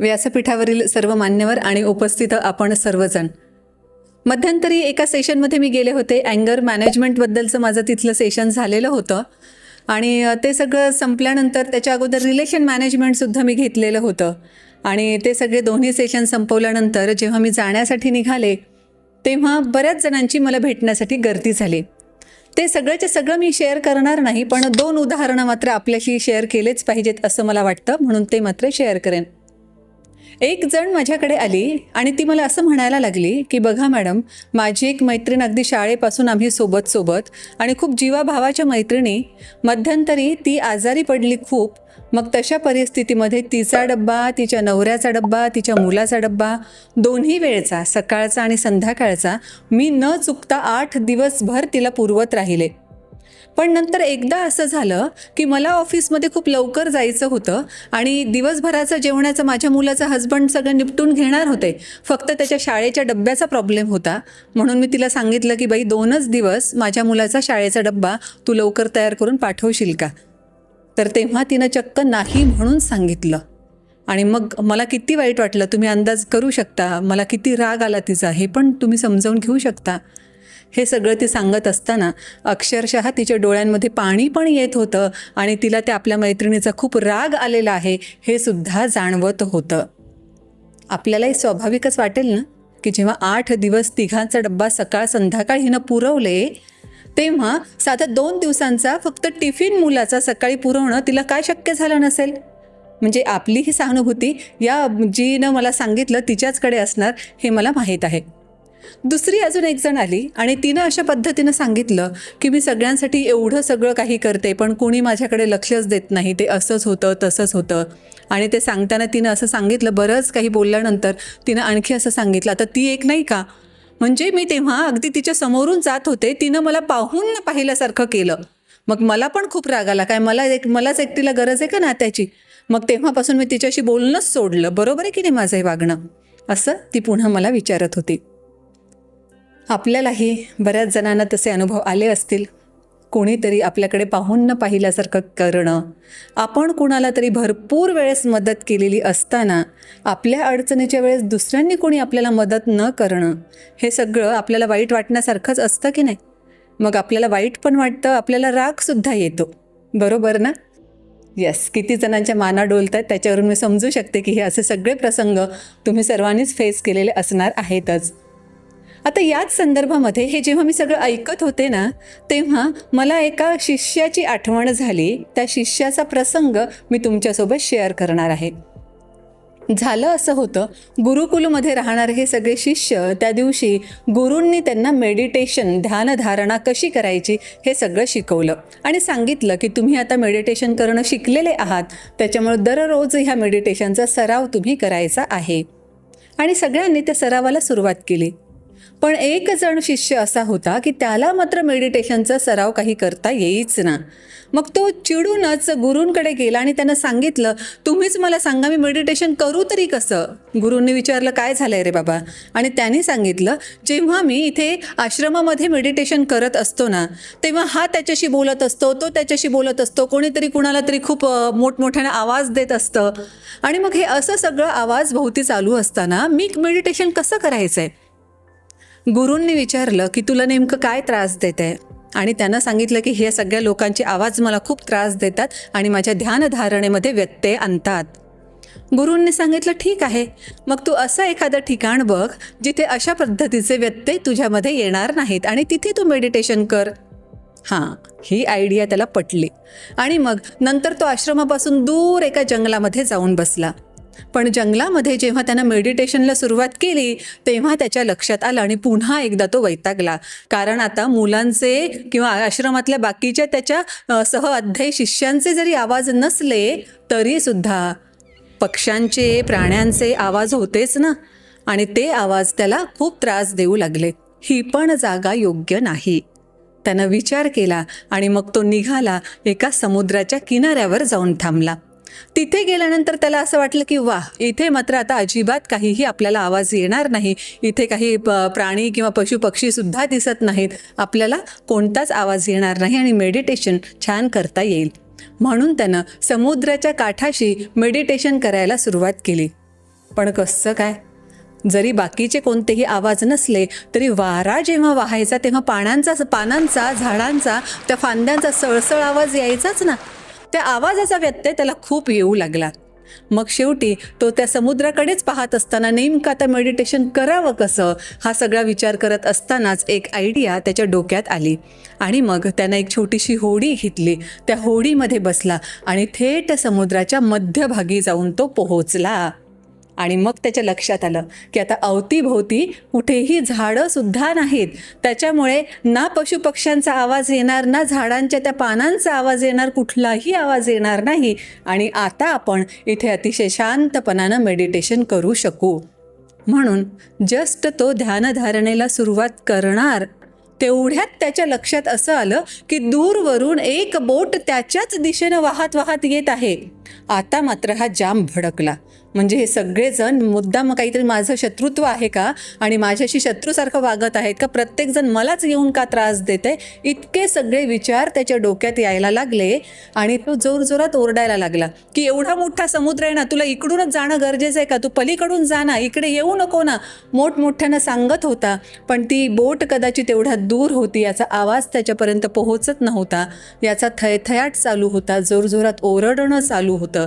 व्यासपीठावरील सर्व मान्यवर आणि उपस्थित आपण सर्वजण. मध्यंतरी एका सेशनमध्ये मी गेले होते. अँगर मॅनेजमेंटबद्दलचं माझं तिथलं सेशन झालेलं होतं. आणि ते सगळं संपल्यानंतर त्याच्या अगोदर रिलेशन मॅनेजमेंटसुद्धा मी घेतलेलं होतं. आणि ते सगळे दोन्ही सेशन संपवल्यानंतर जेव्हा मी जाण्यासाठी निघाले तेव्हा बऱ्याच जणांची मला भेटण्यासाठी गर्दी झाली. ते सगळ्याचे सगळं मी शेअर करणार नाही पण दोन उदाहरणं मात्र आपल्याशी शेअर केलेच पाहिजेत असं मला वाटतं. म्हणून ते मात्र शेअर करेन. एक जण माझ्याकडे आली आणि ती मला असं म्हणायला लागली की बघा मॅडम माझी एक मैत्रीण अगदी शाळेपासून आम्ही सोबत सोबत आणि खूप जीवाभावाच्या मैत्रिणी मध्यंतरी ती आजारी पडली खूप मग तशा परिस्थितीमध्ये तिचा डब्बा तिच्या नवऱ्याचा डब्बा तिच्या मुलाचा डब्बा दोन्ही वेळचा सकाळचा आणि संध्याकाळचा मी न चुकता आठ दिवसभर तिला पुरवत राहिले. पण नंतर एकदा असं झालं की मला ऑफिसमध्ये खूप लवकर जायचं होतं आणि दिवसभराचं जेवणाचं माझ्या मुलाचा हसबंड सगळं निपटून घेणार होते. फक्त त्याच्या शाळेच्या डब्याचा प्रॉब्लेम होता. म्हणून मी तिला सांगितलं की बाई दोनच दिवस माझ्या मुलाचा शाळेचा डब्बा तू लवकर तयार करून पाठवशील का? तर तेव्हा तिनं चक्क नाही म्हणून सांगितलं. आणि मग मला किती वाईट वाटलं तुम्ही अंदाज करू शकता मला किती राग आला तिचा हे पण तुम्ही समजावून घेऊ शकता. हे सगळं ती सांगत असताना अक्षरशः तिच्या डोळ्यांमध्ये पाणी पण येत होतं आणि तिला त्या आपल्या मैत्रिणीचा खूप राग आलेला आहे हे सुद्धा जाणवत होतं. आपल्यालाही स्वाभाविकच वाटेल ना की जेव्हा आठ दिवस तिघांचा डब्बा सकाळ संध्याकाळ हिनं पुरवले तेव्हा साधा दोन दिवसांचा फक्त टिफिन मुलाचा सकाळी पुरवणं तिला काय शक्य झालं नसेल? म्हणजे आपली ही सहानुभूती या जीनं मला सांगितलं तिच्याचकडे असणार हे मला माहीत आहे. दुसरी अजून एक जण आली आणि तिनं अशा पद्धतीनं सांगितलं की मी सगळ्यांसाठी एवढं सगळं काही करते पण कोणी माझ्याकडे लक्षच देत नाही. ते असंच होतं तसंच होतं. आणि ते सांगताना तिनं असं सांगितलं बरंच काही बोलल्यानंतर तिनं आणखी असं सांगितलं आता ती एक नाही का? म्हणजे मी तेव्हा अगदी तिच्या समोरून जात होते तिनं मला पाहून पाहिल्यासारखं केलं. मग मला पण खूप राग आला काय मला एक मलाच एकटीला गरज आहे का नात्याची? मग तेव्हापासून मी तिच्याशी बोलणंच सोडलं बरोबर आहे की नाही माझं हे वागणं? असं ती पुन्हा मला विचारत होती. आपल्यालाही बऱ्याच जणांना तसे अनुभव आले असतील. कोणीतरी आपल्याकडे पाहून न पाहिल्यासारखं करणं. आपण कुणाला तरी भरपूर वेळेस मदत केलेली असताना आपल्या अडचणीच्या वेळेस दुसऱ्यांनी कोणी आपल्याला मदत न करणं हे सगळं आपल्याला वाईट वाटण्यासारखंच असतं की नाही? मग आपल्याला वाईट पण वाटतं आपल्याला रागसुद्धा येतो. बरोबर ना? येस किती जणांच्या माना डोलत आहेत त्याच्यावरून मी समजू शकते की हे असे सगळे प्रसंग तुम्ही सर्वांनीच फेस केलेले असणार आहेतच. आता याच संदर्भामध्ये हे जेव्हा मी सगळं ऐकत होते ना तेव्हा मला एका शिष्याची आठवण झाली. त्या शिष्याचा प्रसंग मी तुमच्यासोबत शेअर करणार आहे. झालं असं होतं गुरुकुलमध्ये राहणारे हे सगळे शिष्य त्या दिवशी गुरूंनी त्यांना मेडिटेशन ध्यानधारणा कशी करायची हे सगळं शिकवलं. आणि सांगितलं की तुम्ही आता मेडिटेशन करणं शिकलेले आहात. त्याच्यामुळे दररोज ह्या मेडिटेशनचा सराव तुम्ही करायचा आहे. आणि सगळ्यांनी त्या सरावाला सुरुवात केली. पण एक जण शिष्य असा होता की त्याला मात्र मेडिटेशनचा सराव काही करता येईच ना. मग तो चिडूनच गुरूंकडे गेला आणि त्यानं सांगितलं तुम्हीच मला सांगा मी मेडिटेशन करू तरी कसं? गुरूंनी विचारलं काय झालंय रे बाबा? आणि त्यांनी सांगितलं जेव्हा मी इथे आश्रमामध्ये मेडिटेशन करत असतो ना तेव्हा हा त्याच्याशी बोलत असतो तो त्याच्याशी बोलत असतो कोणीतरी कुणाला तरी खूप मोठमोठ्याने आवाज देत असतं. आणि मग हे असं सगळं आवाज भोवती चालू असताना मी मेडिटेशन कसं करायचं आहे गुरूंनी विचारलं की तुला नेमकं काय त्रास देत आहे आणि त्यानं सांगितलं की हे सगळ्या लोकांचे आवाज मला खूप त्रास देतात आणि माझ्या ध्यानधारणेमध्ये व्यत्यय आणतात. गुरूंनी सांगितलं ठीक आहे. मग तू असं एखादं ठिकाण बघ जिथे अशा पद्धतीचे व्यत्यय तुझ्यामध्ये येणार नाहीत आणि तिथे तू मेडिटेशन कर. हां ही आयडिया त्याला पटली. आणि मग नंतर तो आश्रमापासून दूर एका जंगलामध्ये जाऊन बसला. पण जंगलामध्ये जेव्हा त्यानं मेडिटेशनला सुरुवात केली तेव्हा त्याच्या लक्षात आलं आणि पुन्हा एकदा तो वैतागला. कारण आता मुलांचे किंवा आश्रमातल्या बाकीच्या त्याच्या सह अध्याय शिष्यांचे जरी आवाज नसले तरी सुद्धा पक्ष्यांचे प्राण्यांचे आवाज होतेच ना? आणि ते आवाज त्याला खूप त्रास देऊ लागले. ही पण जागा योग्य नाही. त्यानं विचार केला आणि मग तो निघाला एका समुद्राच्या किनाऱ्यावर जाऊन थांबला. तिथे गेल्यानंतर त्याला असं वाटलं की वा इथे मात्र आता अजिबात काहीही आपल्याला आवाज येणार नाही. इथे काही प्राणी किंवा पशु सुद्धा दिसत नाहीत. आपल्याला कोणताच आवाज येणार नाही आणि मेडिटेशन छान करता येईल. म्हणून त्यानं समुद्राच्या काठाशी मेडिटेशन करायला सुरुवात केली. पण कसं काय? जरी बाकीचे कोणतेही आवाज नसले तरी वारा जेव्हा वाहायचा तेव्हा पानांचा पानांचा झाडांचा त्या फांद्यांचा सळसळ आवाज यायचाच ना. त्या आवाजाचा व्यत्यय त्याला खूप येऊ लागला. मग शेवटी तो त्या समुद्राकडेच पाहत असताना नेमकं आता मेडिटेशन करावं कसं? हा सगळा विचार करत असतानाच एक आयडिया त्याच्या डोक्यात आली. आणि मग त्यानं एक छोटीशी होडी घेतली. त्या होडीमध्ये बसला आणि थेट समुद्राच्या मध्यभागी जाऊन तो पोहोचला. आणि मग त्याच्या लक्षात आलं की आता अवतीभोवती कुठेही झाडंसुद्धा नाहीत. त्याच्यामुळे ना पशुपक्ष्यांचा आवाज येणार ना झाडांच्या त्या पानांचा आवाज येणार कुठलाही आवाज येणार नाही. आणि आता आपण इथे अतिशय शांतपणानं मेडिटेशन करू शकू. म्हणून जस्ट तो ध्यानधारणेला सुरुवात करणार. तेवढ्यात त्याच्या लक्षात असं आलं की दूरवरून एक बोट त्याच्याच दिशेनं वाहत वाहत येत आहे. आता मात्र हा जाम भडकला. म्हणजे हे सगळेजण मुद्दाम काहीतरी माझं शत्रुत्व आहे का? आणि माझ्याशी शत्रूसारखं वागत आहेत का? प्रत्येकजण मलाच येऊन का त्रास देते इतके सगळे विचार त्याच्या डोक्यात यायला लागले आणि तो जोरजोरात ओरडायला लागला की एवढा मोठा समुद्र आहे ना तुला इकडूनच जाणं गरजेचं आहे का? तू पलीकडून जा ना इकडे येऊ नको ना. मोठमोठ्यानं सांगत होता पण ती बोट कदाचित एवढ्या दूर होती याचा आवाज त्याच्यापर्यंत पोहोचत नव्हता. याचा थयथयाट चालू होता जोरजोरात ओरडणं चालू होतं.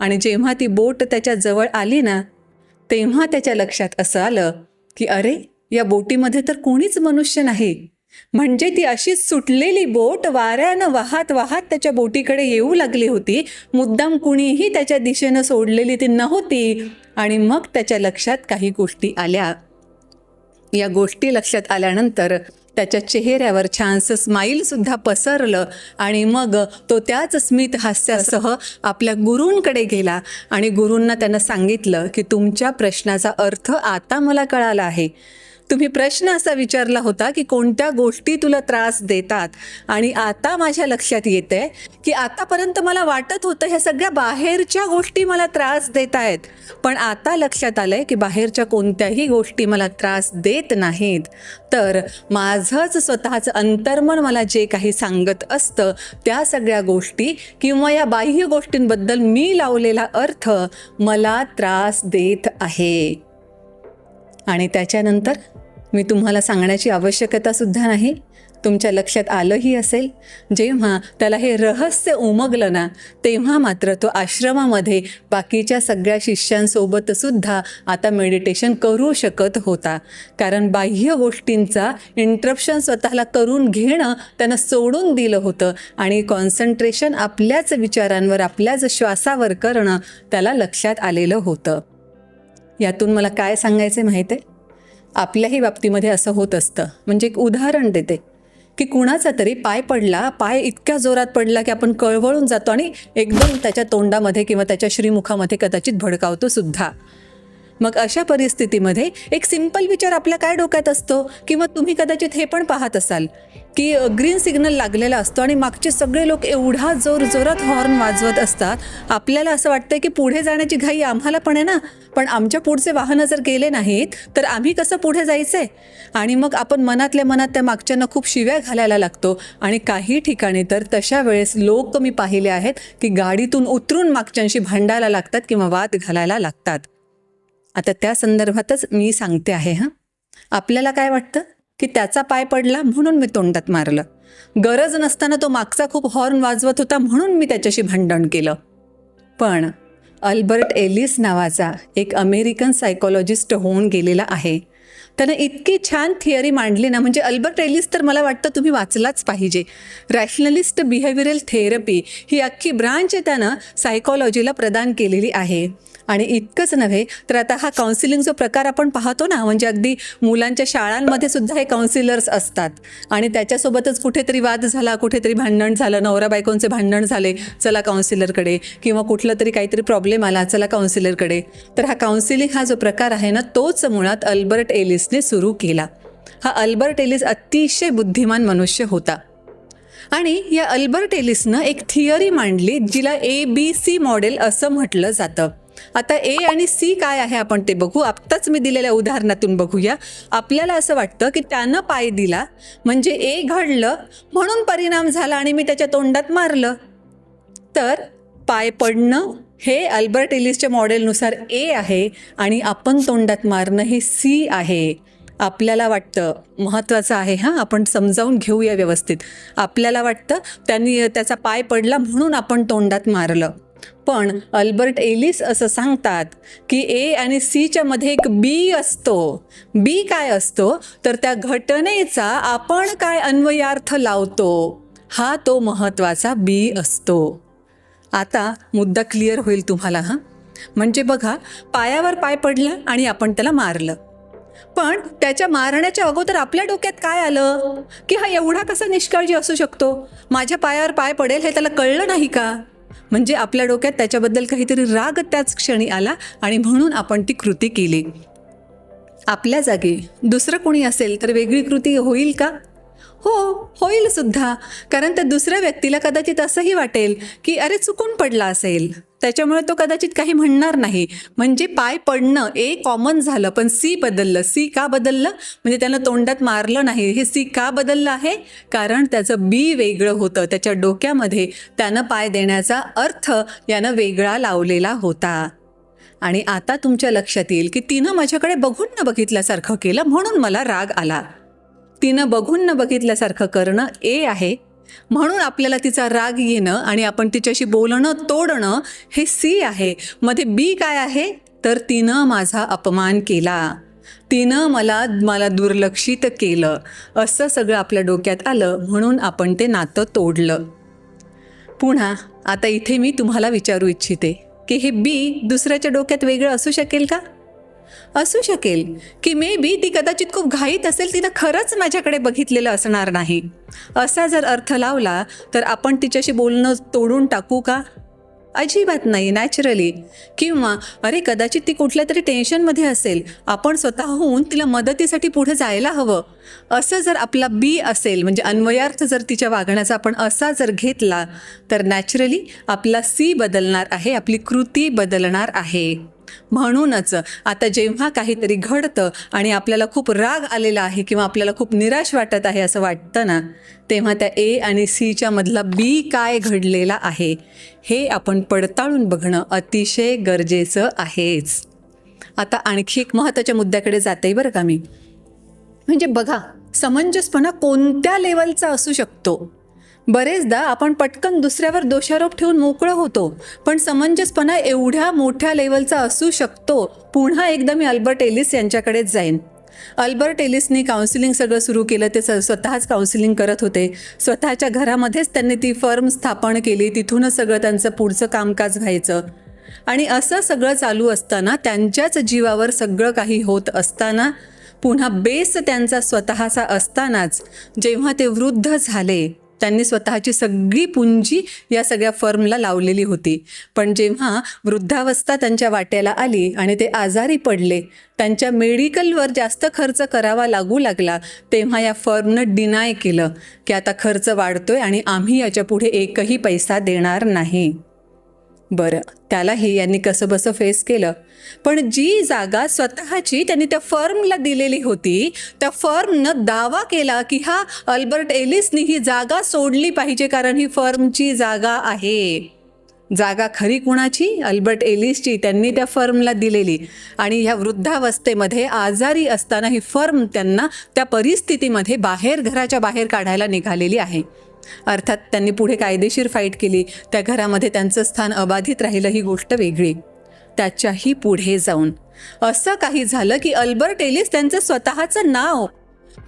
आणि जेव्हा ती बोट त्याच्याजवळ आली ना तेव्हा त्याच्या लक्षात असं आलं की अरे या बोटीमध्ये तर कोणीच मनुष्य नाही. म्हणजे ती अशीच सुटलेली बोट वाऱ्यानं वाहत वाहत त्याच्या बोटीकडे येऊ लागली होती. मुद्दाम कुणीही त्याच्या दिशेनं सोडलेली ती नव्हती. आणि मग त्याच्या लक्षात काही गोष्टी आल्या. या गोष्टी लक्षात आल्यानंतर त्याच्या चेहऱ्यावर छानसं स्माईलसुद्धा पसरलं आणि मग तो त्याच स्मित हास्यासह आपल्या गुरूंकडे गेला. आणि गुरूंना त्यानं सांगितलं की तुमच्या प्रश्नाचा अर्थ आता मला कळाला आहे. तुम्ही प्रश्न असा विचारला होता की कोणत्या गोष्टी तुला त्रास देतात? आणि आता माझ्या लक्षात येते की आतापर्यंत मला वाटत होतं ह्या सगळ्या बाहेरच्या गोष्टी मला त्रास देत आहेत. पण आता लक्षात आलंय की बाहेरच्या कोणत्याही गोष्टी मला त्रास देत नाहीत. तर माझंच स्वतःचं अंतर्मन मला जे काही सांगत असतं त्या सगळ्या गोष्टी किंवा या बाह्य गोष्टींबद्दल मी लावलेला अर्थ मला त्रास देत आहे. आणि त्याच्यानंतर मी तुम्हाला सांगण्याची आवश्यकता सुद्धा नाही. तुमच्या लक्षात आलंही असेल. जेव्हा त्याला हे रहस्य उमगलं ना तेव्हा मात्र तो आश्रमामध्ये बाकीच्या सगळ्या शिष्यांसोबत सुद्धा आता मेडिटेशन करू शकत होता. कारण बाह्य गोष्टींचा इंटरप्शन स्वतःला करून घेणं त्यानं सोडून दिलं होतं आणि कॉन्सन्ट्रेशन आपल्याच विचारांवर आपल्याच श्वासावर करणं त्याला लक्षात आलेलं होतं. यातून मला काय सांगायचं माहीत आहे आपल्याही बाबतीमध्ये असं होत असतं. म्हणजे एक उदाहरण देते. की कुणाचा तरी पाय पडला पाय इतक्या जोरात पडला की आपण कळवळून जातो आणि एकदम त्याच्या तोंडामध्ये किंवा त्याच्या श्रीमुखामध्ये कदाचित भडकावतो सुद्धा. मग अशा परिस्थितीमध्ये एक सिंपल विचार आपल्या काय डोक्यात असतो? किंवा तुम्ही कदाचित हे पण पाहत असाल की ग्रीन सिग्नल लागलेला असतो आणि मागचे सगळे लोक एवढा जोर जोरात हॉर्न वाजवत असतात. आपल्याला असं वाटतंय की पुढे जाण्याची घाई आम्हाला पण आहे ना? पण आमच्या पुढचे वाहनं जर गेले नाहीत तर आम्ही कसं पुढे जायचंय आणि मग आपण मनातल्या मनात त्या मागच्यांना खूप शिव्या घालायला लागतो. आणि काही ठिकाणी तर तशा वेळेस लोक मी पाहिले आहेत की गाडीतून उतरून मागच्यांशी भांडायला लागतात किंवा वाद घालायला लागतात. आता त्या संदर्भातच मी सांगते आहे हां. आपल्याला काय वाटतं? की त्याचा पाय पडला म्हणून मी तोंडात मारलं. गरज नसताना तो मागचा खूप हॉर्न वाजवत होता म्हणून मी त्याच्याशी भांडण केलं. पण अल्बर्ट एलिस नावाचा एक अमेरिकन सायकोलॉजिस्ट होऊन गेलेला आहे. त्यानं इतकी छान थिअरी मांडली ना म्हणजे अल्बर्ट एलिस तर मला वाटतं तुम्ही वाचलाच पाहिजे. रॅशनलिस्ट बिहेवियरल थेरपी ही अख्खी ब्रांच त्यानं सायकॉलॉजीला प्रदान केलेली आहे. आणि इतकंच नव्हे तर आता हा काउन्सिलिंग जो प्रकार आपण पाहतो ना म्हणजे अगदी मुलांच्या शाळांमध्ये सुद्धा हे काउन्सिलर्स असतात. आणि त्याच्यासोबतच कुठेतरी वाद झाला कुठेतरी भांडण झालं नवरा बायकोंचे भांडण झाले चला काउन्सिलरकडे किंवा कुठलं तरी काहीतरी प्रॉब्लेम आला चला काउन्सिलरकडे तर हा काउन्सिलिंग हा जो प्रकार आहे ना तोच मुळात अल्बर्ट एलिसने सुरू केला. हा अल्बर्ट एलिस अतिशय बुद्धिमान मनुष्य होता. आणि या अल्बर्ट एलिसनं एक थिअरी मांडली जिला ए बी सी मॉडेल असं म्हटलं जातं. आता ए आणि सी काय आहे आपण ते बघू. आत्ताच मी दिलेल्या उदाहरणातून बघूया. आपल्याला असं वाटतं की त्यानं पाय दिला म्हणजे ए घडलं म्हणून परिणाम झाला आणि मी त्याच्या तोंडात मारलं. तर पाय पडणं हे अल्बर्ट एलिसच्या मॉडेलनुसार ए आहे आणि आपण तोंडात मारणं हे सी आहे. आपल्याला वाटतं महत्त्वाचं आहे हां आपण समजावून घेऊया व्यवस्थित. आपल्याला वाटतं त्यांनी त्याचा पाय पडला म्हणून आपण तोंडात मारलं. पण अल्बर्ट एलिस असं सांगतात की ए आणि सीच्या मध्ये एक बी असतो. बी काय असतो? तर त्या घटनेचा आपण काय अन्वयार्थ लावतो? हा तो महत्त्वाचा बी असतो. आता मुद्दा क्लिअर होईल तुम्हाला हां? म्हणजे बघा पायावर पाय पडला आणि आपण त्याला मारलं. पण त्याच्या मारण्याच्या अगोदर आपल्या डोक्यात काय आलं? की हा एवढा कसा निष्काळजी असू शकतो? माझ्या पायावर पाय पडेल हे त्याला कळलं नाही का? म्हणजे आपल्या डोक्यात त्याच्याबद्दल काहीतरी राग त्याच क्षणी आला आणि म्हणून आपण ती कृती केली. आपल्या जागी दुसरं कोणी असेल तर वेगळी कृती होईल का? हो होईल सुद्धा. कारण त्या दुसऱ्या व्यक्तीला कदाचित असंही वाटेल की अरे चुकून पडला असेल. त्याच्यामुळे तो कदाचित काही म्हणणार नाही. म्हणजे पाय पडणं ए कॉमन झालं पण सी बदललं. सी का बदललं? म्हणजे त्यानं तोंडात मारलं नाही. हे सी का बदललं आहे? कारण त्याचं बी वेगळं होतं. त्याच्या डोक्यामध्ये त्यानं पाय देण्याचा अर्थ यानं वेगळा लावलेला होता. आणि आता तुमच्या लक्षात येईल की तिनं माझ्याकडे बघून न बघितल्यासारखं केलं म्हणून मला राग आला. तिनं बघून न बघितल्यासारखं करणं ए आहे म्हणून आपल्याला तिचा राग येणं आणि आपण तिच्याशी बोलणं तोडणं हे सी आहे. मध्ये बी काय आहे? तर तिनं माझा अपमान केला. तिनं मला मला दुर्लक्षित केलं. असं सगळं आपल्या डोक्यात आलं म्हणून आपण ते नातं तोडलं. पुन्हा आता इथे मी तुम्हाला विचारू इच्छिते की हे बी दुसऱ्याच्या डोक्यात वेगळं असू शकेल का? असू शकेल की मे बी ती कदाचित खूप घाईत असेल तिनं खरंच माझ्याकडे बघितलेलं असणार नाही. असा जर अर्थ लावला तर आपण तिच्याशी बोलणं तोडून टाकू का? अजिबात नाही नॅचरली किंवा अरे कदाचित ती कुठल्या तरी टेन्शनमध्ये असेल. आपण स्वतःहून तिला मदतीसाठी पुढे जायला हवं. असं जर आपला बी असेल म्हणजे अन्वयार्थ जर तिच्या वागण्याचा आपण असा जर घेतला तर नॅचरली आपला सी बदलणार आहे आपली कृती बदलणार आहे. म्हणूनच आता जेव्हा काहीतरी घडतं आणि आपल्याला खूप राग आलेला आहे किंवा आपल्याला खूप निराश वाटत आहे असं वाटतं ना तेव्हा त्या ए आणि सीच्या मधला बी काय घडलेला आहे हे आपण पडताळून बघणं अतिशय गरजेचं आहेच. आता आणखी एक महत्त्वाच्या मुद्द्याकडे जाते बरं का मी. म्हणजे बघा समंजसपणा कोणत्या लेवलचा असू शकतो? बरेचदा आपण पटकन दुसऱ्यावर दोषारोप ठेवून मोकळं होतो पण समंजसपणा एवढ्या मोठ्या लेवलचा असू शकतो पुन्हा एकदा मी अल्बर्ट एलिस यांच्याकडेच जाईन. अल्बर्ट एलिसनी काउन्सिलिंग सगळं सुरू केलं ते स स्वतःच काउन्सिलिंग करत होते. स्वतःच्या घरामध्येच त्यांनी ती फर्म स्थापन केली तिथूनच सगळं त्यांचं पुढचं कामकाज व्हायचं. आणि असं सगळं चालू असताना त्यांच्याच जीवावर सगळं काही होत असताना पुन्हा बेस त्यांचा स्वतःचा असतानाच जेव्हा ते वृद्ध झाले त्यांनी स्वतःची सगळी पुंजी या सगळ्या फर्मला लावलेली होती. पण जेव्हा वृद्धावस्था त्यांच्या वाट्याला आली आणि ते आजारी पडले त्यांच्या मेडिकलवर जास्त खर्च करावा लागू लागला तेव्हा या फर्मनं डिनाय केलं की आता खर्च वाढतोय आणि आम्ही याच्यापुढे एकही पैसा देणार नाही. बरं त्यालाही यांनी कसं बसं फेस केलं. पण जी जागा स्वतःची त्यांनी त्या फर्मला दिलेली होती त्या फर्मनं दावा केला की हा अल्बर्ट एलिसनी ही जागा सोडली पाहिजे कारण ही फर्मची जागा आहे. जागा खरी कुणाची? अल्बर्ट एलिसची. त्यांनी त्या फर्मला दिलेली. आणि ह्या वृद्धावस्थेमध्ये आजारी असताना ही फर्म त्यांना त्या परिस्थितीमध्ये बाहेर घराच्या बाहेर काढायला निघालेली आहे. अर्थात त्यांनी पुढे कायदेशीर फाईट केली. त्या घरामध्ये त्यांचं स्थान अबाधित राहिलं ही गोष्ट वेगळी. त्याच्याही पुढे जाऊन. असं काही झालं की अल्बर्ट एलिस त्यांचं स्वतःचं नाव.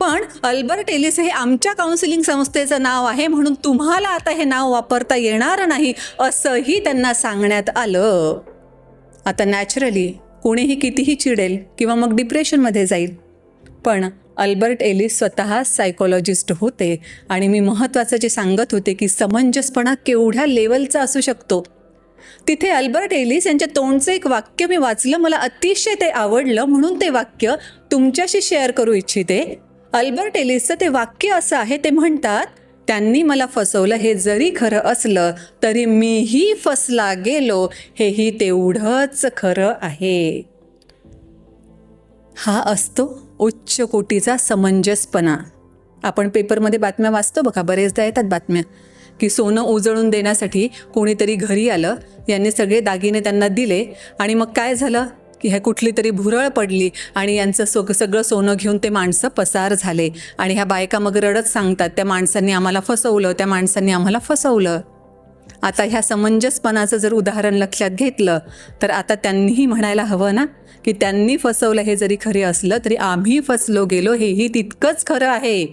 पण अल्बर्ट एलिस हे आमच्या काउन्सिलिंग संस्थेचं नाव आहे म्हणून तुम्हाला आता हे नाव वापरता येणार नाही असंही त्यांना सांगण्यात आलं. आता नॅचरली कोणीही कितीही चिडेल किंवा मग डिप्रेशनमध्ये जाईल. पण अल्बर्ट एलिस स्वतः सायकोलॉजिस्ट होते आणि मी महत्त्वाचं जे सांगत होते की समंजसपणा केवढ्या लेवलचा असू शकतो. तिथे अल्बर्ट एलिस यांच्या तोंडचं एक वाक्य मी वाचलं मला अतिशय ते आवडलं म्हणून ते वाक्य तुमच्याशी शेअर करू इच्छिते. अल्बर्ट एलिसचं ते वाक्य असं आहे ते म्हणतात त्यांनी मला फसवलं हे जरी खरं असलं तरी मीही फसला गेलो हेही तेवढंच खरं आहे. हा असतो उच्च कोटीचा समंजसपणा. आपण पेपरमध्ये बातम्या वाचतो बघा बरेचदा येतात बातम्या की सोनं उजळून देण्यासाठी कोणीतरी घरी आलं यांनी सगळे दागिने त्यांना दिले आणि मग काय झालं? की ह्या कुठली तरी भुरळ पडली आणि यांचं सो सगळं सोनं घेऊन ते माणसं पसार झाले आणि ह्या बायका मग रडत सांगतात त्या माणसांनी आम्हाला फसवलं त्या माणसांनी आम्हाला फसवलं. आता ह्या समंजसपणाचं जर उदाहरण लक्षात घेतलं तर आता त्यांनीही म्हणायला हवं ना? की त्यांनी फसवलं हे जरी खरे असलं तरी आम्ही फसलो गेलो हेही तितकंच खरं आहे.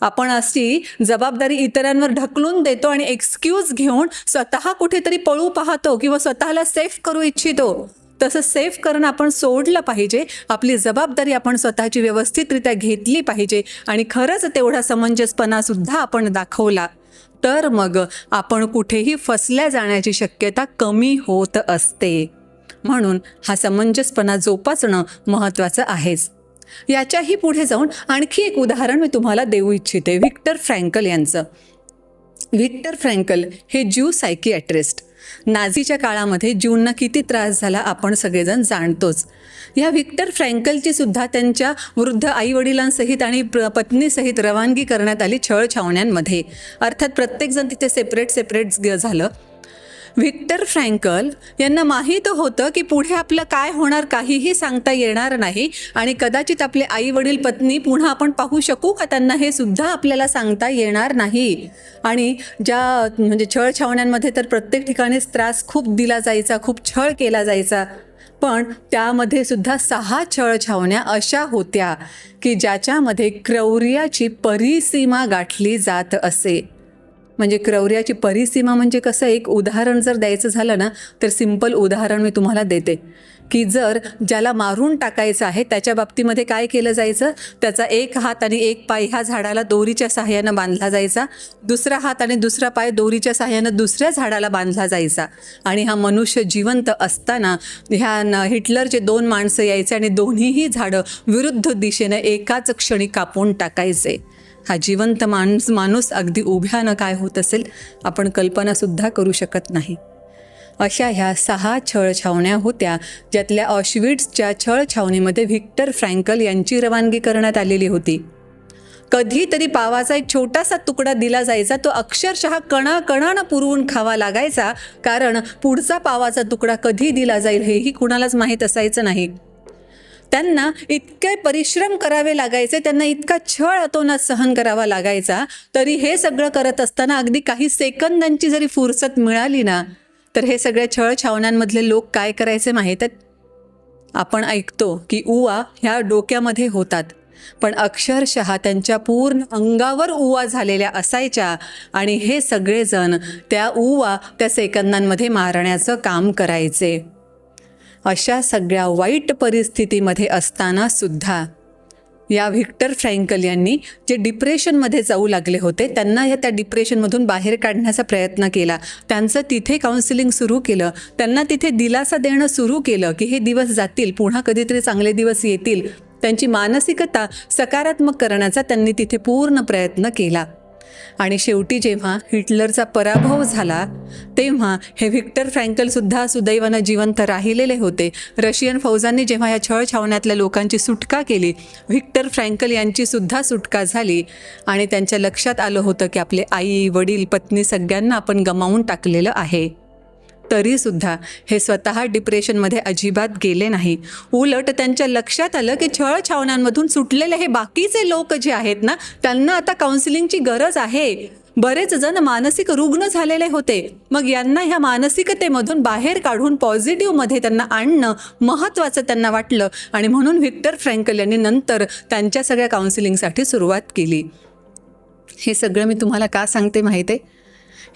आपण अशी जबाबदारी इतरांवर ढकलून देतो आणि एक्सक्यूज घेऊन स्वतः कुठेतरी पळू पाहतो किंवा स्वतःला सेफ करू इच्छितो. तसं सेफ करणं आपण सोडलं पाहिजे. आपली जबाबदारी आपण स्वतःची व्यवस्थितरित्या घेतली पाहिजे. आणि खरंच तेवढा समंजसपणासुद्धा आपण दाखवला. तर मग आपण कुठेही फसल्या जाण्याची शक्यता कमी होत असते. म्हणून हा समंजसपणा जोपासणं महत्त्वाचं आहेच. याच्याही पुढे जाऊन आणखी एक उदाहरण मी तुम्हाला देऊ इच्छिते व्हिक्टर फ्रँकल यांचं. व्हिक्टर फ्रँकल हे ज्यू सायकियाट्रिस्ट. नाझीच्या काळामध्ये ज्यूंना किती त्रास झाला आपण सगळेजण जाणतोच. ह्या व्हिक्टर फ्रँकलची सुद्धा त्यांच्या वृद्ध आईवडिलांसहित आणि पत्नीसहित रवानगी करण्यात आली छळ छावण्यांमध्ये. अर्थात प्रत्येकजण तिथे सेपरेट सेपरेट झालं. व्हिक्टर फ्रँकल यांना माहीत होतं की पुढे आपलं काय होणार काहीही सांगता येणार नाही आणि कदाचित आपले आई वडील पत्नी पुन्हा आपण पाहू शकू का त्यांना हे सुद्धा आपल्याला सांगता येणार नाही. आणि ज्या म्हणजे छळ छावण्यांमध्ये तर प्रत्येक ठिकाणीच त्रास खूप दिला जायचा खूप छळ केला जायचा. पण त्यामध्ये सुद्धा सहा छळ छावण्या अशा होत्या की ज्याच्यामध्ये क्रौर्याची परिसीमा गाठली जात असे. म्हणजे क्रौर्याची परिसीमा म्हणजे कसं एक उदाहरण जर द्यायचं झालं ना तर सिंपल उदाहरण मी तुम्हाला देते. की जर ज्याला मारून टाकायचं आहे त्याच्या बाबतीमध्ये काय केलं जायचं? त्याचा एक हात आणि एक पाय ह्या झाडाला दोरीच्या सहाय्यानं बांधला जायचा. दुसरा हात आणि दुसरा पाय दोरीच्या सहाय्यानं दुसऱ्या झाडाला बांधला जायचा. आणि हा मनुष्य जिवंत असताना ह्या न हिटलरचे दोन माणसं यायचे आणि दोन्हीही झाडं विरुद्ध दिशेनं एकाच क्षणी कापून टाकायचे. हा जिवंत माणूस माणूस अगदी उभ्यानं काय होत असेल आपण कल्पनासुद्धा करू शकत नाही. अशा ह्या सहा छळ छावण्या होत्या ज्यातल्या ऑशविट्सच्या छळ छावणीमध्ये व्हिक्टर फ्रँकल यांची रवानगी करण्यात आलेली होती. कधीतरी पावाचा एक छोटासा तुकडा दिला जायचा तो अक्षरशः कणा कणानं पुरवून खावा लागायचा कारण पुढचा पावाचा तुकडा कधी दिला जाईल हेही कुणालाच माहीत असायचं नाही. त्यांना इतके परिश्रम करावे लागायचे त्यांना इतका छळ अतोनात सहन करावा लागायचा तरी हे सगळं करत असताना अगदी काही सेकंदांची जरी फुरसत मिळाली ना तर हे सगळ्या छळ छावण्यांमधले लोक काय करायचे माहीत आहेत? आपण ऐकतो की उवा ह्या डोक्यामध्ये होतात पण अक्षरशः त्यांच्या पूर्ण अंगावर उवा झालेल्या असायच्या आणि हे सगळेजण त्या उवा त्या सेकंदांमध्ये मारण्याचं काम करायचे. अशा सगळ्या वाईट परिस्थितीमध्ये असताना सुद्धा या व्हिक्टर फ्रँकल यांनी जे डिप्रेशनमध्ये जाऊ लागले होते त्यांना या त्या डिप्रेशनमधून बाहेर काढण्याचा प्रयत्न केला. त्यांचं तिथे काउन्सिलिंग सुरू केलं. त्यांना तिथे दिलासा देणं सुरू केलं की हे दिवस जातील पुन्हा कधीतरी चांगले दिवस येतील. त्यांची मानसिकता सकारात्मक करण्याचा त्यांनी तिथे पूर्ण प्रयत्न केला. आणि शेवटी जेव्हा हिटलरचा पराभव झाला तेव्हा हे व्हिक्टर फ्रँकलसुद्धा सुदैवानं जिवंत राहिलेले होते. रशियन फौजांनी जेव्हा या छळ छावण्यातल्या लोकांची सुटका केली व्हिक्टर फ्रँकल यांची सुद्धा सुटका झाली आणि त्यांच्या लक्षात आलं होतं की आपले आई वडील पत्नी सगळ्यांना आपण गमावून टाकलेलं आहे. तरीसुद्धा हे स्वतः डिप्रेशनमध्ये अजिबात गेले नाही. उलट त्यांच्या लक्षात आलं की छळ छावण्यांमधून सुटलेले हे बाकीचे लोक जे आहेत ना त्यांना आता काउन्सिलिंगची गरज आहे. बरेच जण मानसिक रुग्ण झालेले होते. मग यांना ह्या मानसिकतेमधून बाहेर काढून पॉझिटिव्हमध्ये त्यांना आणणं महत्त्वाचं त्यांना वाटलं. आणि म्हणून व्हिक्टर फ्रँकल यांनी नंतर त्यांच्या सगळ्या काउन्सिलिंगसाठी सुरुवात केली. हे सगळं मी तुम्हाला का सांगते माहिती आहे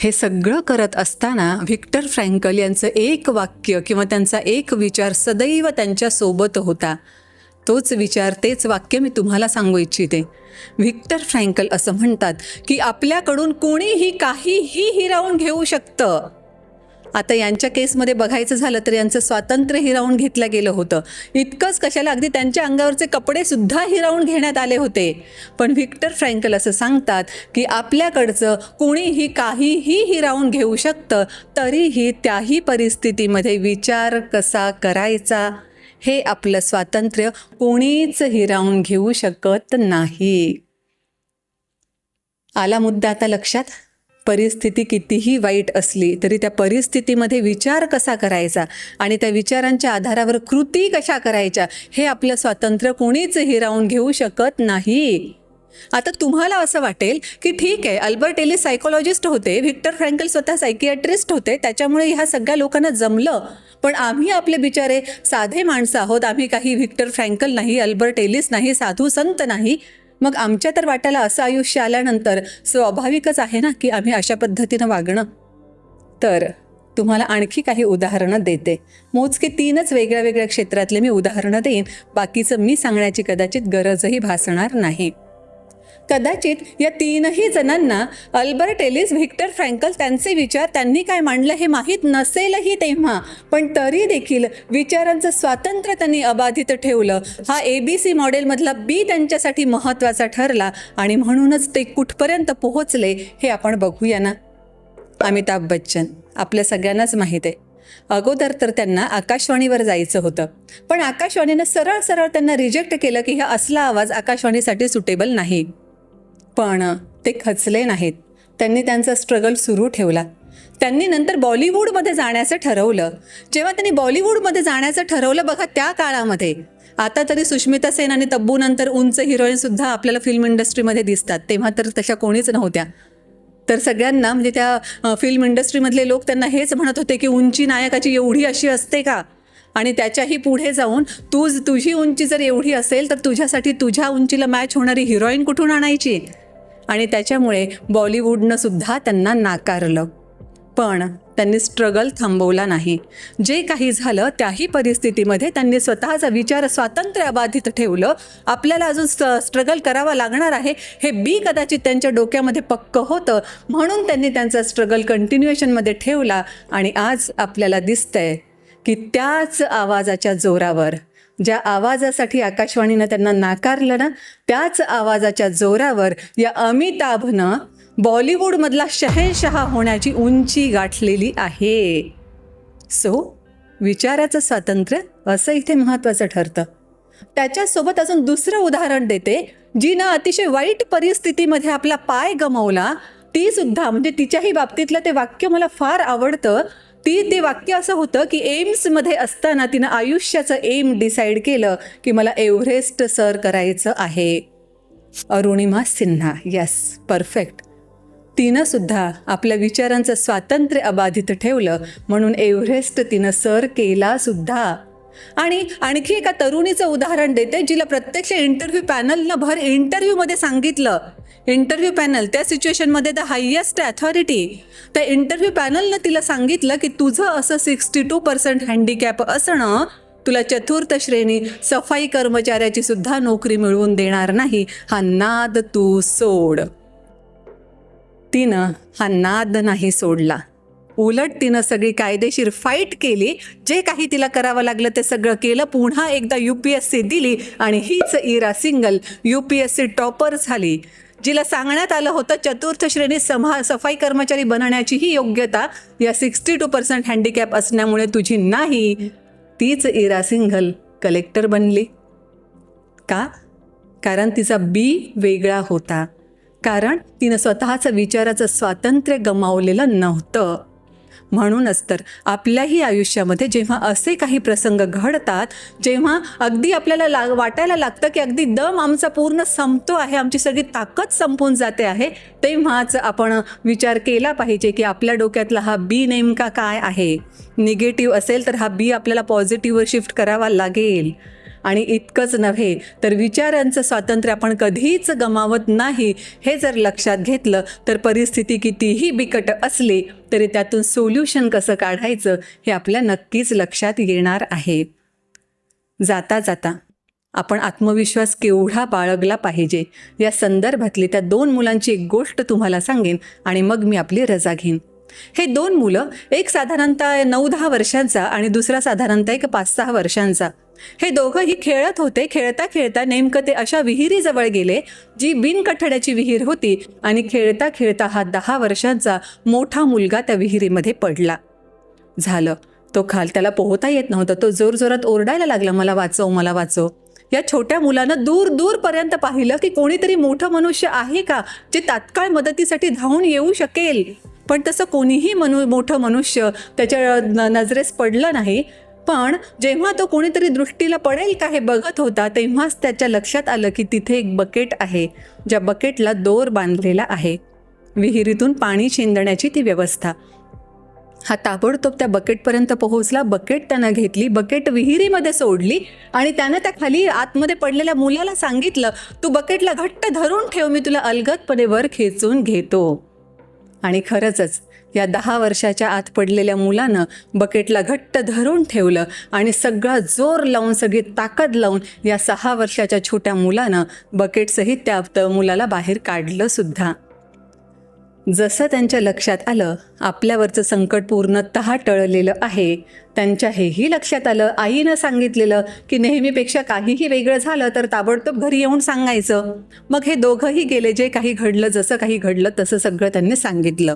हे सगळं करत असताना व्हिक्टर फ्रँकल यांचं एक वाक्य किंवा त्यांचा एक विचार सदैव त्यांच्यासोबत होता. तोच विचार तेच वाक्य मी तुम्हाला सांगू इच्छिते. व्हिक्टर फ्रँकल असं म्हणतात की आपल्याकडून कोणीही काहीही हिरावून घेऊ शकतं. आता यांच्या केसमध्ये बघायचं झालं तर यांचं स्वातंत्र्य हिरावून घेतलं गेलं होतं. इतकंच कशाला अगदी त्यांच्या अंगावरचे कपडे सुद्धा हिरावून घेण्यात आले होते. पण व्हिक्टर फ्रँकल असं सांगतात की आपल्याकडचं कोणीही काहीही हिरावून घेऊ शकतं तरीही त्याही परिस्थितीमध्ये विचार कसा करायचा? हे आपलं स्वातंत्र्य कोणीच हिरावून घेऊ शकत नाही. आला मुद्दा आता लक्षात? परिस्थिती कितीही वाईट असली तरी त्या परिस्थितीमध्ये विचार कसा करायचा? आणि त्या विचारांच्या आधारावर कृती कशा करायच्या? हे आपलं स्वातंत्र्य कोणीच हिरावून घेऊ शकत नाही. आता तुम्हाला असं वाटेल की ठीक आहे अल्बर्ट एली सायकोलॉजिस्ट होते व्हिक्टर फ्रँकल स्वतः सायकियाट्रिस्ट होते त्याच्यामुळे ह्या सगळ्या लोकांना जमलं. पण आम्ही आपले बिचारे साधे माणसं आहोत आम्ही काही व्हिक्टर फ्रँकल नाही अल्बर्ट एलिस नाही साधू संत नाही. मग आमच्या तर वाट्याला असं आयुष्य आल्यानंतर स्वाभाविकच आहे ना की आम्ही अशा पद्धतीनं वागणं? तर तुम्हाला आणखी काही उदाहरणं देते. मोजके तीनच वेगळ्या वेगळ्या क्षेत्रातले मी उदाहरणं देईन. बाकीचं मी सांगण्याची कदाचित गरजही भासणार नाही. कदाचित या तीनही जणांना अल्बर्ट एलिस व्हिक्टर फ्रँकल त्यांचे विचार त्यांनी काय मांडलं हे माहीत नसेलही तेव्हा. पण तरी देखील विचारांचं स्वातंत्र्य त्यांनी अबाधित ठेवलं. हा ए बी सी मॉडेलमधला बी त्यांच्यासाठी महत्त्वाचा ठरला आणि म्हणूनच ते कुठपर्यंत पोहोचले हे आपण बघूया ना. अमिताभ बच्चन आपल्या सगळ्यांनाच माहीत आहे. अगोदर तर त्यांना आकाशवाणीवर जायचं होतं. पण आकाशवाणीनं सरळ सरळ त्यांना रिजेक्ट केलं की हा असला आवाज आकाशवाणीसाठी सुटेबल नाही. पण ते खचले नाहीत. त्यांनी त्यांचा स्ट्रगल सुरू ठेवला. त्यांनी नंतर बॉलिवूडमध्ये जाण्याचं ठरवलं. जेव्हा त्यांनी बॉलिवूडमध्ये जाण्याचं ठरवलं बघा त्या काळामध्ये. आता तरी सुष्मिता सेन आणि तब्बूनंतर उंच हिरोईनसुद्धा आपल्याला फिल्म इंडस्ट्रीमध्ये दिसतात. तेव्हा तर तशा कोणीच नव्हत्या. तर सगळ्यांना म्हणजे त्या फिल्म इंडस्ट्रीमधले लोक त्यांना हेच म्हणत होते की उंची नायकाची एवढी अशी असते का? आणि त्याच्याही पुढे जाऊन तू तुझी उंची जर एवढी असेल तर तुझ्यासाठी तुझ्या उंचीला मॅच होणारी हिरोईन कुठून आणायची? आणि त्याच्यामुळे बॉलिवूडनं सुद्धा त्यांना नाकारलं. पण त्यांनी स्ट्रगल थांबवला नाही. जे काही झालं त्याही परिस्थितीमध्ये त्यांनी स्वतःचा विचार स्वातंत्र्य अबाधित ठेवलं. आपल्याला अजून स्ट्रगल करावा लागणार आहे हे बी कदाचित त्यांच्या डोक्यामध्ये पक्क होतं. म्हणून त्यांनी त्यांचा स्ट्रगल कंटिन्युएशनमध्ये ठेवला आणि आज आपल्याला दिसतंय की त्याच आवाजाच्या जोरावर ज्या आवाजासाठी आकाशवाणीनं त्यांना नाकारलं ना त्याच आवाजाच्या जोरावर या अमिताभनं बॉलिवूडमधला शहेनशहा होण्याची उंची गाठलेली आहे. सो विचाराचं स्वातंत्र्य असं इथे महत्त्वाचं ठरतं. त्याच्यासोबत अजून दुसरं उदाहरण देते जिनं अतिशय वाईट परिस्थितीमध्ये आपला पाय गमावला ती सुद्धा म्हणजे तिच्याही बाबतीतलं ते वाक्य मला फार आवडतं ती ते वाक्य असं होतं की एम्समध्ये असताना तिनं आयुष्याचं एम डिसाईड केलं की मला एव्हरेस्ट सर करायचं आहे. अरुणिमा सिन्हा यस परफेक्ट तिनं सुद्धा आपल्या विचारांचं स्वातंत्र्य अबाधित ठेवलं. म्हणून एव्हरेस्ट तिनं सर केला सुद्धा. आणि आणखी एका तरुणीचं उदाहरण देते जिला प्रत्यक्ष इंटरव्ह्यू पॅनलनं भर इंटरव्ह्यूमध्ये सांगितलं. इंटरव्ह्यू पॅनल त्या सिच्युएशनमध्ये द हायेस्ट अथॉरिटी त्या इंटरव्ह्यू पॅनलनं तिला सांगितलं की तुझं असं सिक्स्टी टू पर्सेंट हँडिकॅप असणं तुला चतुर्थ श्रेणी सफाई कर्मचाऱ्याची सुद्धा नोकरी मिळवून देणार नाही. हा नाद तू सोड. तिनं हा नाद नाही सोडला. उलट तिनं सगळी कायदेशीर फाईट केली. जे काही तिला करावं लागलं ते सगळं केलं. पुन्हा एकदा यू पी एस सी दिली आणि हीच Ira single U P S C topper झाली. जिला सांगण्यात आलं होतं चतुर्थ श्रेणी समा सफाई कर्मचारी बनण्याची ही योग्यता या सिक्स्टी टू पर्सेंट हँडिकॅप असण्यामुळे तुझी नाही. तीच इरा सिंघल कलेक्टर बनली. का? कारण तिचा बी वेगळा होता. कारण तिनं स्वतःचं विचाराचं स्वातंत्र्य गमावलेलं नव्हतं. म्हणूनच तर आपल्याही आयुष्यामध्ये जेव्हा असे काही प्रसंग घडतात जेव्हा अगदी आपल्याला ला वाटायला लागतं की अगदी दम आमचा पूर्ण संपतो आहे आमची सगळी ताकद संपून जाते आहे तेव्हाच आपण विचार केला पाहिजे की आपल्या डोक्यातला हा बी नेमका काय आहे? निगेटिव्ह असेल तर हा बी आपल्याला पॉझिटिव्हवर शिफ्ट करावा लागेल. आणि इतकंच नव्हे तर विचारांचं स्वातंत्र्य आपण कधीच गमावत नाही हे जर लक्षात घेतलं तर परिस्थिती कितीही बिकट असली तरी त्यातून सोल्युशन कसं काढायचं हे आपल्या नक्कीच लक्षात येणार आहे. जाता जाता आपण आत्मविश्वास केवढा बाळगला पाहिजे या संदर्भातली त्या दोन मुलांची एक गोष्ट तुम्हाला सांगेन आणि मग मी आपली रजा घेईन. हे दोन मुलं एक साधारणतः नऊ दहा वर्षांचा आणि दुसरा साधारणतः एक पाच सहा वर्षांचा. हे दोघंही खेळत होते खेळता खेळता नेमकं ते अशा विहिरीजवळ गेले जी बिनकठड्याची विहीर होती आणि खेळता खेळता हा दहा वर्षांचा मोठा मुलगा त्या विहिरीमध्ये पडला. झालं. तो खाल त्याला पोहता येत नव्हता. तो जोरजोरात ओरडायला लागला मला वाचव मला वाचव. या छोट्या मुलानं दूर दूरपर्यंत पाहिलं की कोणीतरी मोठं मनुष्य आहे का जे तात्काळ मदतीसाठी धावून येऊ शकेल? पण तसं कोणीही मनु मोठं मनुष्य त्याच्या न- नजरेस पडलं नाही. पण जेव्हा तो कोणीतरी दृष्टीला पडेल का हे बघत होता तेव्हाच त्याच्या लक्षात आलं की तिथे एक बकेट आहे ज्या बकेटला दोर बांधलेला आहे. विहिरीतून पाणी शिंदण्याची ती व्यवस्था. हा ताबडतोब त्या बकेटपर्यंत पोहोचला. बकेट त्यानं घेतली. बकेट विहिरीमध्ये सोडली आणि त्यानं त्या खाली आतमध्ये पडलेल्या मुलाला सांगितलं तू बकेटला घट्ट धरून ठेव मी तुला अलगदपणे वर खेचून घेतो. आणि खरंचच या दहा वर्षाच्या आत पडलेल्या मुलानं बकेटला घट्ट धरून ठेवलं आणि सगळा जोर लावून सगळी ताकद लावून या सहा वर्षाच्या छोट्या मुलानं बकेटसहित त्या त- मुलाला बाहेर काढलं सुद्धा. जसं त्यांच्या लक्षात आलं आपल्यावरचं संकट पूर्णतः टळलेलं आहे. त्यांच्या हेही लक्षात आलं आईनं सांगितलेलं की नेहमीपेक्षा काहीही वेगळं झालं तर ताबडतोब घरी येऊन सांगायचं. मग हे दोघंही गेले जे काही घडलं जसं काही घडलं तसं सगळं त्यांनी सांगितलं.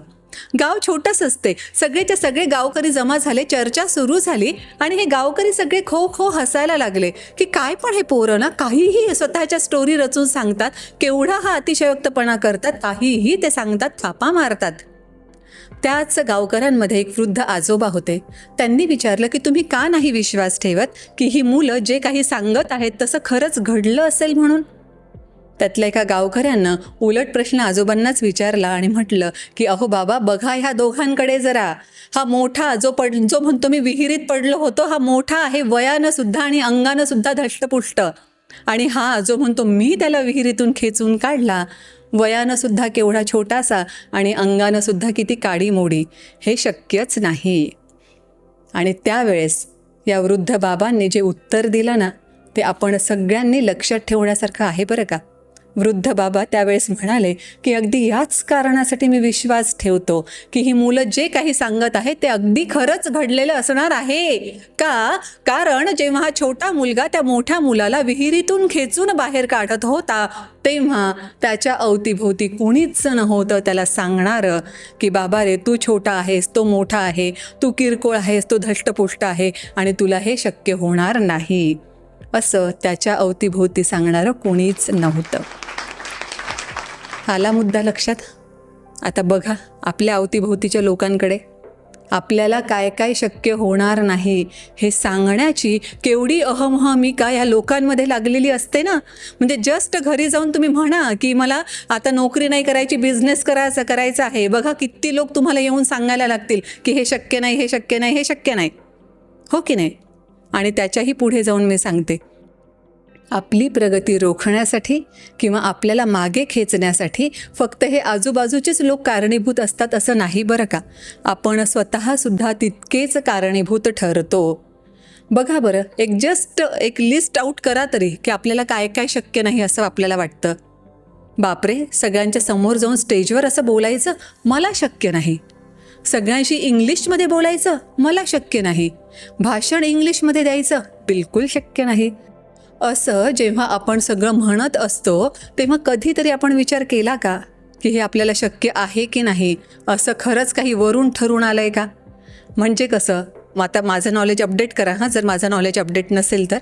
गाव छोटंच असते. सगळेच्या सगळे गावकरी जमा झाले चर्चा सुरू झाली आणि हे गावकरी सगळे खो खो हसायला लागले. की काय पण हे पोरं ना काहीही स्वतःच्या स्टोरी रचून सांगतात केवढा हा अतिशयोक्तपणा करतात काहीही ते सांगतात थापा मारतात. त्याच गावकऱ्यांमध्ये एक वृद्ध आजोबा होते. त्यांनी विचारलं की तुम्ही का नाही विश्वास ठेवत? की ही मुलं जे काही सांगत आहेत तसं खरंच घडलं असेल म्हणून? त्यातल्या एका गावकऱ्यानं उलट प्रश्न आजोबांनाच विचारला आणि म्हटलं की अहो बाबा बघा ह्या दोघांकडे जरा. हा मोठा जो पड जो म्हणतो मी विहिरीत पडलो होतो हा मोठा आहे वयानं सुद्धा आणि अंगानं सुद्धा धष्टपुष्ट. आणि हा जो म्हणतो मी त्याला विहिरीतून खेचून काढला वयानं सुद्धा केवढा छोटासा आणि अंगानं सुद्धा किती काडी मोडी. हे शक्यच नाही. आणि त्यावेळेस या वृद्ध बाबांनी जे उत्तर दिलं ना ते आपण सगळ्यांनी लक्षात ठेवण्यासारखं आहे बरं का. वृद्ध बाबा त्यावेळेस म्हणाले की अगदी याच कारणासाठी मी विश्वास ठेवतो की ही मुलं जे काही सांगत आहे ते अगदी खरंच घडलेलं असणार आहे. का? कारण जेव्हा हा छोटा मुलगा त्या मोठ्या मुलाला विहिरीतून खेचून बाहेर काढत होता तेव्हा त्याच्या अवतीभोवती कुणीच नव्हतं त्याला सांगणारं की बाबा रे तू छोटा आहेस तो मोठा आहे तू किरकोळ आहेस तो धष्टपुष्ट आहे आणि तुला हे शक्य होणार नाही. असं त्याच्या अवतीभोवती सांगणारं कोणीच नव्हतं. आला मुद्दा लक्षात? आता बघा आपल्या अवतीभोवतीच्या लोकांकडे आपल्याला काय काय शक्य होणार नाही हे सांगण्याची केवढी अहमहमिका या लोकांमध्ये लागलेली असते ना? म्हणजे जस्ट घरी जाऊन तुम्ही म्हणा की मला आता नोकरी नाही करायची बिझनेस करायचा करायचा आहे. बघा किती लोक तुम्हाला येऊन सांगायला लागतील की हे शक्य नाही हे शक्य नाही हे शक्य नाही. हो की नाही? आणि त्याच्याही पुढे जाऊन मी सांगते. आपली प्रगती रोखण्यासाठी किंवा आपल्याला मागे खेचण्यासाठी फक्त हे आजूबाजूचेच लोक कारणीभूत असतात असं नाही बरं का? आपण स्वतःसुद्धा तितकेच कारणीभूत ठरतो. बघा बरं एक जस्ट एक लिस्ट आऊट करा तरी की आपल्याला काय काय शक्य नाही असं आपल्याला वाटतं. बापरे सगळ्यांच्या समोर जाऊन स्टेजवर असं बोलायचं मला शक्य नाही. सगळ्यांशी इंग्लिशमध्ये बोलायचं मला शक्य नाही. भाषण इंग्लिशमध्ये द्यायचं बिलकुल शक्य नाही. असं जेव्हा आपण सगळं म्हणत असतो तेव्हा कधीतरी आपण विचार केला का? की हे आपल्याला शक्य आहे की नाही? असं खरंच काही वरून ठरून आलं आहे का? म्हणजे कसं? मग आता माझं नॉलेज अपडेट करा हां. जर माझं नॉलेज अपडेट नसेल तर.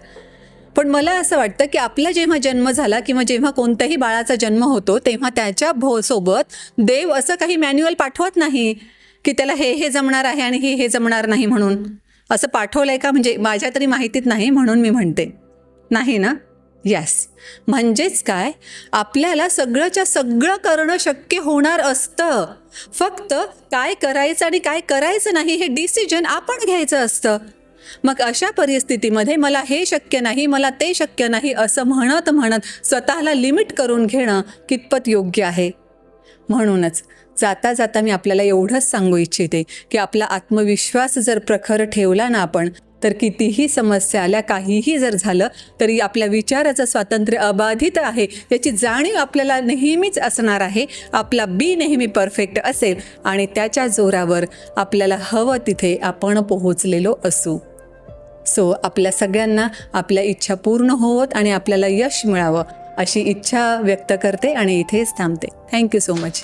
पण मला असं वाटतं की आपला जेव्हा जन्म झाला किंवा जेव्हा कोणत्याही बाळाचा जन्म होतो तेव्हा त्याच्या भो सोबत देव असं काही मॅन्युअल पाठवत नाही. की त्याला हे हे जमणार आहे आणि हे हे जमणार नाही म्हणून. असं पाठवलं आहे का? म्हणजे माझ्या तरी माहितीत नाही म्हणून मी म्हणते. नाही ना? यस म्हणजेच काय? आपल्याला सगळंच्या सगळं करणं शक्य होणार असतं. फक्त काय करायचं आणि काय करायचं नाही हे डिसिजन आपण घ्यायचं असतं. मग अशा परिस्थितीमध्ये मला हे शक्य नाही मला ते शक्य नाही असं म्हणत म्हणत स्वतःला लिमिट करून घेणं कितपत योग्य आहे? म्हणूनच. जाता जाता मी आपल्याला एवढंच सांगू इच्छिते की आपला आत्मविश्वास जर प्रखर ठेवला ना आपण तर कितीही समस्या आल्या काहीही जर झालं तरी आपल्या विचाराचं स्वातंत्र्य अबाधित आहे. याची जाणीव आपल्याला नेहमीच असणार आहे. आपला बी नेहमी परफेक्ट असेल आणि त्याच्या जोरावर आपल्याला हवं तिथे आपण पोहोचलेलो असू. सो आपल्या सगळ्यांना आपल्या इच्छा पूर्ण होवत आणि आपल्याला यश मिळावं अशी इच्छा व्यक्त करते आणि इथेच थांबते. Thank you so much